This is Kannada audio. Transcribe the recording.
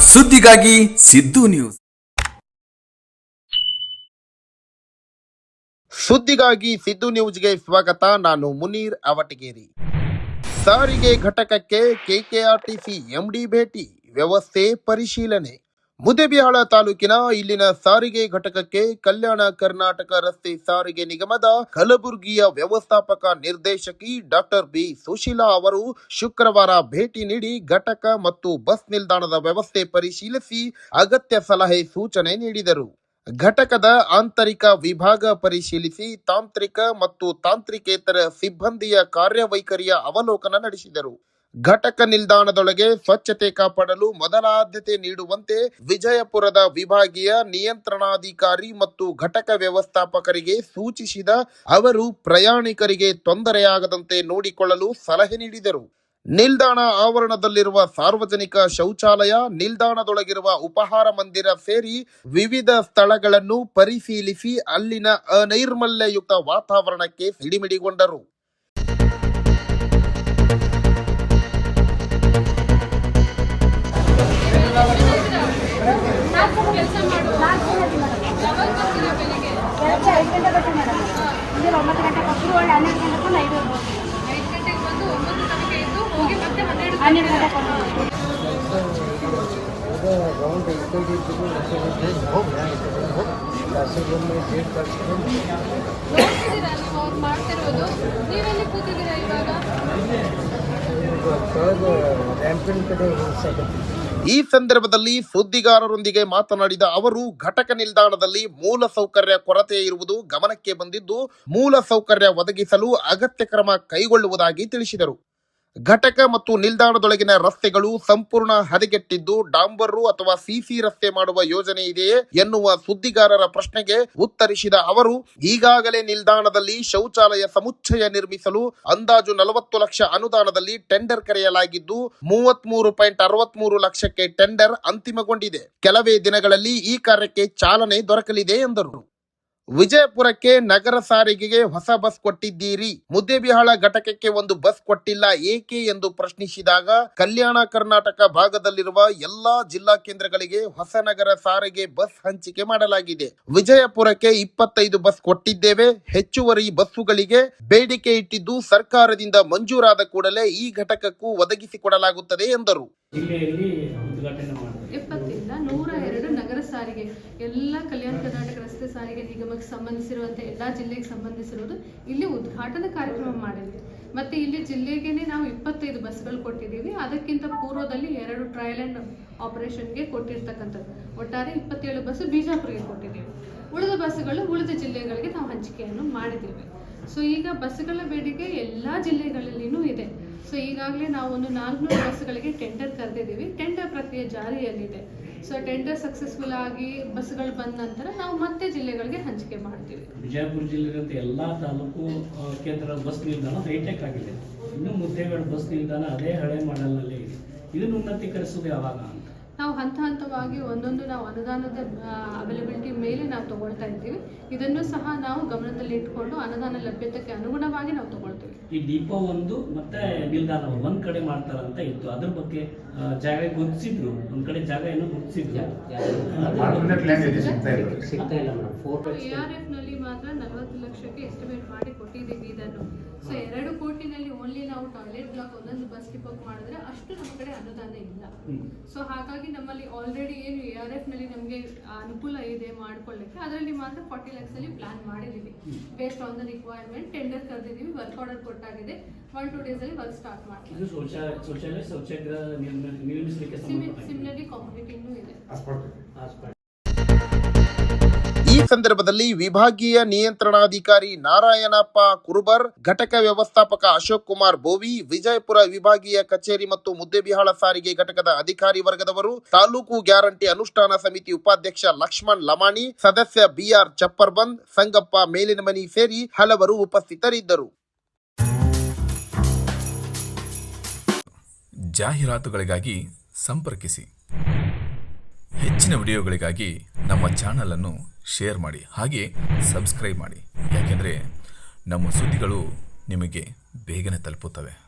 ಸುದ್ದಿಗಾಗಿ ಸಿದ್ದು ನ್ಯೂಸ್. ಸುದ್ದಿಗಾಗಿ ಸಿದ್ದು ನ್ಯೂಸ್ಗೆ ಸ್ವಾಗತ ನಾನು ಮುನೀರ್ ಅವಟಗೇರಿ. ಸಾರಿಗೆ ಘಟಕಕ್ಕೆ ಕೆಕೆಆರ್ಟಿಸಿ ಎಂಡಿ ಭೇಟಿ ವ್ಯವಸ್ಥೆ ಪರಿಶೀಲನೆ. ಮುದೇಬಿಹಾಳ ತಾಲೂಕಿನ ಇಲ್ಲಿನ ಸಾರಿಗೆ ಘಟಕಕ್ಕೆ ಕಲ್ಯಾಣ ಕರ್ನಾಟಕ ರಸ್ತೆ ಸಾರಿಗೆ ನಿಗಮದ ಕಲಬುರಗಿಯ ವ್ಯವಸ್ಥಾಪಕ ನಿರ್ದೇಶಕಿ ಡಾಕ್ಟರ್ ಬಿ ಸುಶೀಲಾ ಅವರು ಶುಕ್ರವಾರ ಭೇಟಿ ನೀಡಿ ಘಟಕ ಮತ್ತು ಬಸ್ ನಿಲ್ದಾಣದ ವ್ಯವಸ್ಥೆ ಪರಿಶೀಲಿಸಿ ಅಗತ್ಯ ಸಲಹೆ ಸೂಚನೆ ನೀಡಿದರು. ಘಟಕದ ಆಂತರಿಕ ವಿಭಾಗ ಪರಿಶೀಲಿಸಿ ತಾಂತ್ರಿಕ ಮತ್ತು ತಾಂತ್ರಿಕೇತರ ಸಿಬ್ಬಂದಿಯ ಕಾರ್ಯವೈಖರಿಯ ಅವಲೋಕನ ನಡೆಸಿದರು. ಘಟಕ ನಿಲ್ದಾಣದೊಳಗೆ ಸ್ವಚ್ಛತೆ ಕಾಪಾಡಲು ಮೊದಲ ಆದ್ಯತೆ ನೀಡುವಂತೆ ವಿಜಯಪುರದ ವಿಭಾಗೀಯ ನಿಯಂತ್ರಣಾಧಿಕಾರಿ ಮತ್ತು ಘಟಕ ವ್ಯವಸ್ಥಾಪಕರಿಗೆ ಸೂಚಿಸಿದ ಅವರು ಪ್ರಯಾಣಿಕರಿಗೆ ತೊಂದರೆಯಾಗದಂತೆ ನೋಡಿಕೊಳ್ಳಲು ಸಲಹೆ ನೀಡಿದರು. ನಿಲ್ದಾಣ ಆವರಣದಲ್ಲಿರುವ ಸಾರ್ವಜನಿಕ ಶೌಚಾಲಯ, ನಿಲ್ದಾಣದೊಳಗಿರುವ ಉಪಹಾರ ಮಂದಿರ ಸೇರಿ ವಿವಿಧ ಸ್ಥಳಗಳನ್ನು ಪರಿಶೀಲಿಸಿ ಅಲ್ಲಿನ ಅನೈರ್ಮಲ್ಯಯುಕ್ತ ವಾತಾವರಣಕ್ಕೆ ಸಿಡಿಮಿಡಿಗೊಂಡರು. ಬೆಳಗ್ಗೆ ಐದು ಗಂಟೆ ಮೇಡಮ್ ಮುಂಜಾನೆ ಒಂಬತ್ತು ಗಂಟೆ ಕೊಟ್ಟರು ಹನ್ನೆರಡು ಐದು ಗಂಟೆಗೆ ಬಂದು ಹೋಗಿ ಮತ್ತೆ ಗಂಟೆ ನೋಡ್ತಿದ್ದೀರಾ ನೀವು ಅವ್ರು ಮಾಡ್ತಿರೋದು ನೀವೆಲ್ಲಿ ಕೂತಿದ್ದೀರಾ ಇವಾಗ ಈ ಸಂದರ್ಭದಲ್ಲಿ ಸುದ್ದಿಗಾರರೊಂದಿಗೆ ಮಾತನಾಡಿದ ಅವರು, ಘಟಕ ನಿಲ್ದಾಣದಲ್ಲಿ ಮೂಲ ಸೌಕರ್ಯ ಕೊರತೆ ಇರುವುದು ಗಮನಕ್ಕೆ ಬಂದಿದ್ದು, ಮೂಲ ಸೌಕರ್ಯ ಒದಗಿಸಲು ಅಗತ್ಯ ಕ್ರಮ ಕೈಗೊಳ್ಳುವುದಾಗಿ ತಿಳಿಸಿದರು. ಘಟಕ ಮತ್ತು ನಿಲ್ದಾಣದೊಳಗಿನ ರಸ್ತೆಗಳು ಸಂಪೂರ್ಣ ಹದಗೆಟ್ಟಿದ್ದು, ಡಾಂಬರು ಅಥವಾ ಸಿಸಿ ರಸ್ತೆ ಮಾಡುವ ಯೋಜನೆ ಇದೆಯೇ ಎನ್ನುವ ಸುದ್ದಿಗಾರರ ಪ್ರಶ್ನೆಗೆ ಉತ್ತರಿಸಿದ ಅವರು, ಈಗಾಗಲೇ ನಿಲ್ದಾಣದಲ್ಲಿ ಶೌಚಾಲಯ ಸಮುಚ್ಚಯ ನಿರ್ಮಿಸಲು ಅಂದಾಜು ನಲವತ್ತು ಲಕ್ಷ ಅನುದಾನದಲ್ಲಿ ಟೆಂಡರ್ ಕರೆಯಲಾಗಿದ್ದು, ಮೂವತ್ಮೂರು ಪಾಯಿಂಟ್ ಅರವತ್ಮೂರು ಲಕ್ಷಕ್ಕೆ ಟೆಂಡರ್ ಅಂತಿಮಗೊಂಡಿದೆ. ಕೆಲವೇ ದಿನಗಳಲ್ಲಿ ಈ ಕಾರ್ಯಕ್ಕೆ ಚಾಲನೆ ದೊರಕಲಿದೆ ಎಂದರು. ವಿಜಯಪುರಕ್ಕೆ ನಗರ ಸಾರಿಗೆಗೆ ಹೊಸ ಬಸ್ ಕೊಟ್ಟಿದ್ದೀರಿ. ಮುದ್ದೇಬಿಹಾಳ ಘಟಕಕ್ಕೆ ಒಂದು ಬಸ್ ಕೊಟ್ಟಿಲ್ಲ, ಏಕೆ ಎಂದು ಪ್ರಶ್ನಿಸಿದಾಗ ಕಲ್ಯಾಣ ಕರ್ನಾಟಕ ಭಾಗದಲ್ಲಿರುವ ಎಲ್ಲಾ ಜಿಲ್ಲಾ ಕೇಂದ್ರಗಳಿಗೆ ಹೊಸ ನಗರ ಸಾರಿಗೆ ಬಸ್ ಹಂಚಿಕೆ ಮಾಡಲಾಗಿದೆ. ವಿಜಯಪುರಕ್ಕೆ ಇಪ್ಪತ್ತೈದು ಬಸ್ ಕೊಟ್ಟಿದ್ದೇವೆ. ಹೆಚ್ಚುವರಿ ಬಸ್ಸುಗಳಿಗೆ ಬೇಡಿಕೆ ಇಟ್ಟಿದ್ದು ಸರ್ಕಾರದಿಂದ ಮಂಜೂರಾದ ಕೂಡಲೇ ಈ ಘಟಕಕ್ಕೂ ಒದಗಿಸಿಕೊಡಲಾಗುತ್ತದೆ ಎಂದರು. ಜಿಲ್ಲೆಯಲ್ಲಿ ಉದ್ಘಾಟನೆ ಮಾಡಿದೆ ಎಪ್ಪತ್ತಿಂದ ನೂರ ಎರಡು ನಗರ ಸಾರಿಗೆ, ಎಲ್ಲ ಕಲ್ಯಾಣ ಕರ್ನಾಟಕ ರಸ್ತೆ ಸಾರಿಗೆ ನಿಗಮಕ್ಕೆ ಸಂಬಂಧಿಸಿರುವಂತೆ ಎಲ್ಲ ಜಿಲ್ಲೆಗೆ ಸಂಬಂಧಿಸಿರೋದು ಇಲ್ಲಿ ಉದ್ಘಾಟನಾ ಕಾರ್ಯಕ್ರಮ ಮಾಡಿದ್ವಿ. ಮತ್ತೆ ಇಲ್ಲಿ ಜಿಲ್ಲೆಗೇನೆ ನಾವು ಇಪ್ಪತ್ತೈದು ಬಸ್ಗಳು ಕೊಟ್ಟಿದ್ದೀವಿ. ಅದಕ್ಕಿಂತ ಪೂರ್ವದಲ್ಲಿ ಎರಡು ಟ್ರಯಲ್ ಅಂಡ್ ಆಪರೇಷನ್ಗೆ ಕೊಟ್ಟಿರ್ತಕ್ಕಂಥದ್ದು. ಒಟ್ಟಾರೆ ಇಪ್ಪತ್ತೇಳು ಬಸ್ ಬಿಜಾಪುರಿಗೆ ಕೊಟ್ಟಿದ್ದೀವಿ. ಉಳಿದ ಬಸ್ಗಳು ಉಳಿದ ಜಿಲ್ಲೆಗಳಿಗೆ ನಾವು ಹಂಚಿಕೆಯನ್ನು ಮಾಡಿದ್ದೀವಿ. ಸೊ ಈಗ ಬಸ್ಗಳ ಬೇಡಿಕೆ ಎಲ್ಲ ಜಿಲ್ಲೆಗಳಲ್ಲಿನೂ ಇದೆ. ಸೊ ಈಗಾಗಲೇ ನಾವು ಒಂದು ನಾಲ್ಕುನೂರು ಬಸ್ಗಳಿಗೆ ಟೆಂಡರ್ ಕರೆದಿದ್ದೀವಿ. ಟೆಂಡರ್ ಪ್ರಕ್ರಿಯೆ ಜಾರಿಯಲ್ಲಿದೆ. ಸೊ ಟೆಂಡರ್ ಸಕ್ಸಸ್ಫುಲ್ ಆಗಿ ಬಸ್ಗಳು ಬಂದ ನಂತರ ನಾವು ಮತ್ತೆ ಜಿಲ್ಲೆಗಳಿಗೆ ಹಂಚಿಕೆ ಮಾಡ್ತೀವಿ. ವಿಜಯಪುರ ಜಿಲ್ಲೆಗಂತ ಎಲ್ಲ ತಾಲೂಕು ಕೇಂದ್ರ ಬಸ್ ನಿಲ್ದಾಣ ಹೈಟೆಕ್ ಆಗಿದೆ. ಇನ್ನು ಮುದ್ದೇಬೇಡ ಬಸ್ ನಿಲ್ದಾಣ ಅದೇ ಹಳೆ ಮಾಡಲ್ನಲ್ಲಿ ಇದೆ. ಇದನ್ನು ಉನ್ನತೀಕರಿಸೋದು ಯಾವಾಗ ಅಂತ? ನಾವು ಹಂತ ಹಂತವಾಗಿ ಒಂದೊಂದು ನಾವು ಅನುದಾನದ ಅವೈಲಬಿಲಿಟಿ ಮೇಲೆ ನಾವು ತಗೊಳ್ತಾ ಇದ್ದೀವಿ ಇದನ್ನು ಸಹ ನಾವು ಗಮನದಲ್ಲಿ ಇಟ್ಕೊಂಡು ಅನುದಾನ ಲಭ್ಯತೆಗೆ ಅನುಗುಣವಾಗಿ ನಾವು ತಗೊಳ್ತೀವಿ. ಈ ಡಿಪೋ ಒಂದು ಮತ್ತೆ ನಿಲ್ದಾಣ ಒಂದು. ಕಡೆ ಮಾಡ್ತಾರಂತ ಇತ್ತು. ಅದ್ರ ಬಗ್ಗೆ ಜಾಗ ಗುರುತಿಸಿದ್ರು. ಒಂದ್ ಕಡೆ ಜಾಗ ಏನೋ ಗುರುತಿಸಿದ್ರು. ಎ ಆರ್ ಎಫ್ನಲ್ಲಿ ಮಾತ್ರ ನಲವತ್ತು ಲಕ್ಷಕ್ಕೆ ಎಸ್ಟಿಮೇಟ್ ಮಾಡಿ ಕೊಟ್ಟಿದ್ದೀವಿ ಇದನ್ನು. ಸೊ ಎರಡು ಕೋಟಿನಲ್ಲಿ ಓನ್ಲಿ ನಾವು ಟಾಯ್ಲೆಟ್ ಬ್ಲಾಕ್ ಒಂದೊಂದು ಬಸ್ ಡಿಪೋಕ್ ಮಾಡಿದ್ರೆ ಅಷ್ಟು ನಮ್ಮ ಕಡೆ ಅನುದಾನ ಇಲ್ಲ. ಸೊ ಹಾಗಾಗಿ ನಮ್ಮಲ್ಲಿ ಆಲ್ರೆಡಿ ಏನು ಎ ಆರ್ ಎಫ್ನಲ್ಲಿ ನಮಗೆ ಅನುಕೂಲ ಇದೆ ಮಾಡ್ಕೊಳ್ಳಿಕ್ಕೆ. ಅದರಲ್ಲಿ ಮಾತ್ರ ಫಾರ್ಟಿ ಲ್ಯಾಕ್ಸ್ ಅಲ್ಲಿ ಪ್ಲಾನ್ ಮಾಡಿದ್ದೀವಿ. Based on the requirement tender ಕರೆದಿದ್ದೀವಿ work order ಕೊಟ್ಟಾಗಿದೆ. ಒನ್ ಟೂ ಡೇಸ್ ಅಲ್ಲಿ ವರ್ಕ್ ಸ್ಟಾರ್ಟ್ ಮಾಡ್ತೀವಿ. ಸಿಮಿಲರ್ಲಿ ಕಾಂಕ್ರೀಟಿಂಗ್ ಇದೆ. ಸಂದರ್ಭದಲ್ಲಿ ವಿಭಾಗೀಯ ನಿಯಂತ್ರಣಾಧಿಕಾರಿ ನಾರಾಯಣಪ್ಪ ಕುರುಬರ್, ಘಟಕ ವ್ಯವಸ್ಥಾಪಕ ಅಶೋಕ್ ಕುಮಾರ್ ಬೋವಿ, ವಿಜಯಪುರ ವಿಭಾಗೀಯ ಕಚೇರಿ ಮತ್ತು ಮುದ್ದೆಬಿಹಾಳ ಸಾರಿಗೆ ಘಟಕದ ಅಧಿಕಾರಿ ವರ್ಗದವರು, ತಾಲೂಕು ಗ್ಯಾರಂಟಿ ಅನುಷ್ಠಾನ ಸಮಿತಿ ಉಪಾಧ್ಯಕ್ಷ ಲಕ್ಷ್ಮಣ್ ಲಮಾಣಿ, ಸದಸ್ಯ ಬಿಆರ್ ಚಪ್ಪರ್ಬಂದ್, ಸಂಗಪ್ಪ ಮೇಲಿನಮನಿ ಸೇರಿ ಹಲವರು ಉಪಸ್ಥಿತರಿದ್ದರು. ಜಾಹೀರಾತುಗಳಿಗಾಗಿ ಸಂಪರ್ಕಿಸಿ. ಹೆಚ್ಚಿನ ವಿಡಿಯೋಗಳಿಗಾಗಿ ನಮ್ಮ ಚಾನಲನ್ನು ಶೇರ್ ಮಾಡಿ ಹಾಗೆ ಸಬ್ಸ್ಕ್ರೈಬ್ ಮಾಡಿ. ಯಾಕೆಂದರೆ ನಮ್ಮ ಸುದ್ದಿಗಳು ನಿಮಗೆ ಬೇಗನೆ ತಲುಪುತ್ತವೆ.